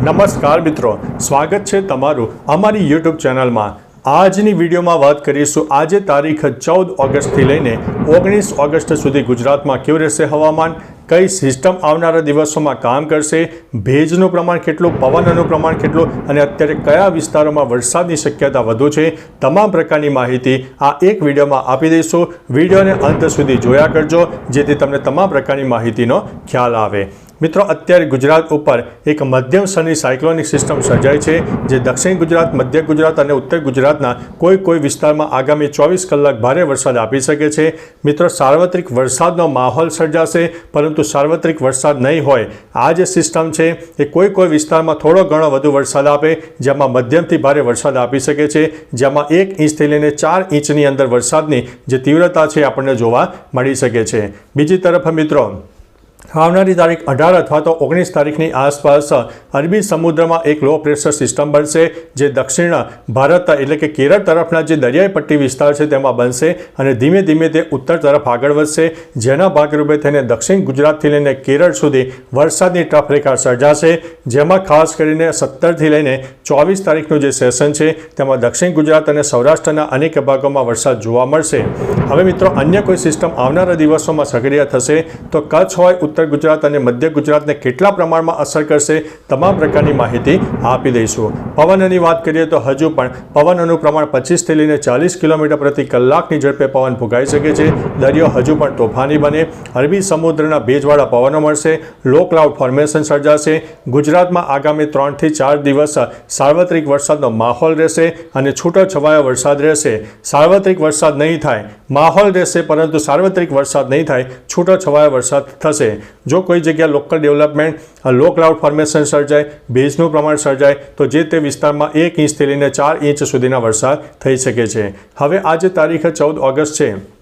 નમસ્કાર મિત્રો, સ્વાગત છે તમારું અમારી યુટ્યુબ ચેનલમાં. આજની વિડીયોમાં વાત કરીશું, આજે તારીખ ચૌદ ઓગસ્ટથી લઈને ઓગણીસ ઓગસ્ટ સુધી ગુજરાતમાં કેવું રહેશે હવામાન, કઈ સિસ્ટમ આવનારા દિવસોમાં કામ કરશે, ભેજનું પ્રમાણ કેટલું, પવનનું પ્રમાણ કેટલું, અને અત્યારે કયા વિસ્તારોમાં વરસાદની શક્યતા વધુ છે, તમામ પ્રકારની માહિતી આ એક વિડીયોમાં આપી દઈશું. વિડીયોને અંત સુધી જોયા કરજો, જેથી તમને તમામ પ્રકારની માહિતીનો ખ્યાલ આવે. મિત્રો, અત્યારે ગુજરાત ઉપર એક મધ્યમ સ્તરની સાયક્લોનિક સિસ્ટમ સર્જાઈ છે, જે દક્ષિણ ગુજરાત, મધ્ય ગુજરાત અને ઉત્તર ગુજરાતના કોઈ કોઈ વિસ્તારમાં આગામી ચોવીસ કલાક ભારે વરસાદ આપી શકે છે. મિત્રો, સાર્વત્રિક વરસાદનો માહોલ સર્જાશે, પરંતુ સાર્વત્રિક વરસાદ નહીં હોય. આ જે સિસ્ટમ છે, એ કોઈ કોઈ વિસ્તારમાં થોડો ઘણો વધુ વરસાદ આપે, જેમાં મધ્યમથી ભારે વરસાદ આપી શકે છે, જેમાં એક ઇંચથી લઈને ચાર ઇંચની અંદર વરસાદની જે તીવ્રતા છે, આપણને જોવા મળી શકે છે. બીજી તરફ મિત્રો આવનારી તારીખ અઢાર અથવા તો ઓગણીસ તારીખની આસપાસ અરબી સમુદ્રમાં એક લો પ્રેશર સિસ્ટમ બનશે, જે દક્ષિણ ભારત એટલે કે કેરળ તરફના જે દરિયાઈ પટ્ટી વિસ્તાર છે તેમાં બનશે અને ધીમે ધીમે તે ઉત્તર તરફ આગળ વધશે. જેના ભાગરૂપે થઈને દક્ષિણ ગુજરાતથી લઈને કેરળ સુધી વરસાદની ટફરેખા સર્જાશે, જેમાં ખાસ કરીને સત્તરથી લઈને ચોવીસ તારીખનું જે સેશન છે, તેમાં દક્ષિણ ગુજરાત અને સૌરાષ્ટ્રના અનેક ભાગોમાં વરસાદ જોવા મળશે. હવે મિત્રો, અન્ય કોઈ સિસ્ટમ આવનારા દિવસોમાં સક્રિય થશે, તો કચ્છ હોય ઉત્તર ગુજરાત અને મધ્ય ગુજરાતને કેટલા પ્રમાણમાં અસર કરશે તમામ પ્રકારની માહિતી આપી દઈશું. પવનની વાત કરીએ તો હજુ પણ પવનનું પ્રમાણ પચીસથી લઈને ચાલીસ કિલોમીટર પ્રતિ કલાકની ઝડપે પવન ફૂંકાઈ શકે છે. દરિયો હજુ પણ તોફાની બને. અરબી સમુદ્રના ભેજવાળા પવનો મળશે. લો ક્લાઉડ ફોર્મેશન સર્જાશે. ગુજરાતમાં આગામી ત્રણથી ચાર દિવસ સાર્વત્રિક વરસાદનો માહોલ રહેશે અને છૂટો છવાયો વરસાદ રહેશે. સાર્વત્રિક વરસાદ નહીં થાય. માહોલ રહેશે પરંતુ સાર્વત્રિક વરસાદ નહીં થાય. છૂટો છવાયો વરસાદ થશે. જો કોઈ જગ્યા local development low cloud formation સર્જાય, ભેજનું પ્રમાણ સર્જાય, તો જે તે વિસ્તારમાં એક ઇંચથી લઈને ચાર ઇંચ સુધીના વરસાદ થઈ શકે છે. હવે આજે તારીખ ચૌદ ઓગસ્ટ છે.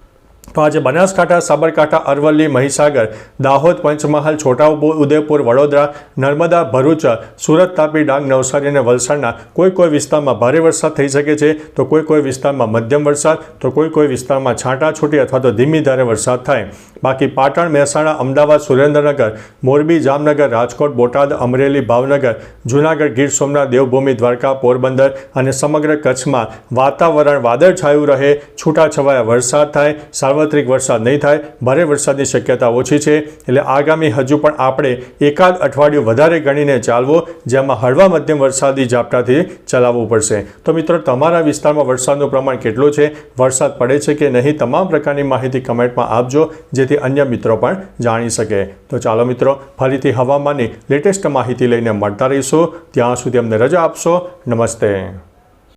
તો આજે બનાસકાંઠા, સાબરકાંઠા, અરવલ્લી, મહીસાગર, દાહોદ, પંચમહાલ છોટા ઉદેપુર વડોદરા, નર્મદા, ભરૂચ, સુરત, તાપી, ડાંગ, નવસારી અને વલસાડના કોઈ કોઈ વિસ્તારમાં ભારે વરસાદ થઈ શકે છે, તો કોઈ કોઈ વિસ્તારમાં મધ્યમ વરસાદ, તો કોઈ કોઈ વિસ્તારમાં છાંટાછૂટી અથવા તો ધીમી ધારે વરસાદ થાય. બાકી પાટણ, મહેસાણા, અમદાવાદ, સુરેન્દ્રનગર, મોરબી, જામનગર, રાજકોટ, બોટાદ, અમરેલી, ભાવનગર, જૂનાગઢ, ગીર સોમનાથ, દેવભૂમિ, દ્વારકા, પોરબંદર અને સમગ્ર કચ્છમાં વાતાવરણ વાદળછાયું રહે, છૂટાછવાયા વરસાદ થાય સાર્વત્રિક વરસાદ નહીં થાય, ભારે વરસાદની શક્યતા ઓછી છે. એટલે આગામી હજુ પણ આપણે એકાદ અઠવાડિયું વધારે ગણીને ચાલવો, જેમાં હળવા મધ્યમ વરસાદી ઝાપટાથી ચલાવવું પડશે. તો મિત્રો, તમારા વિસ્તારમાં વરસાદનું પ્રમાણ કેટલું છે? વરસાદ પડે છે કે નહીં? તમામ પ્રકારની માહિતી કમેન્ટમાં આપજો, જેથી અન્ય મિત્રો પણ જાણી શકે. તો ચાલો મિત્રો, ફરીથી હવામાનની લેટેસ્ટ માહિતી લઈને મળતા રહીશું. ત્યાં સુધી અમને રજા આપશો. નમસ્તે.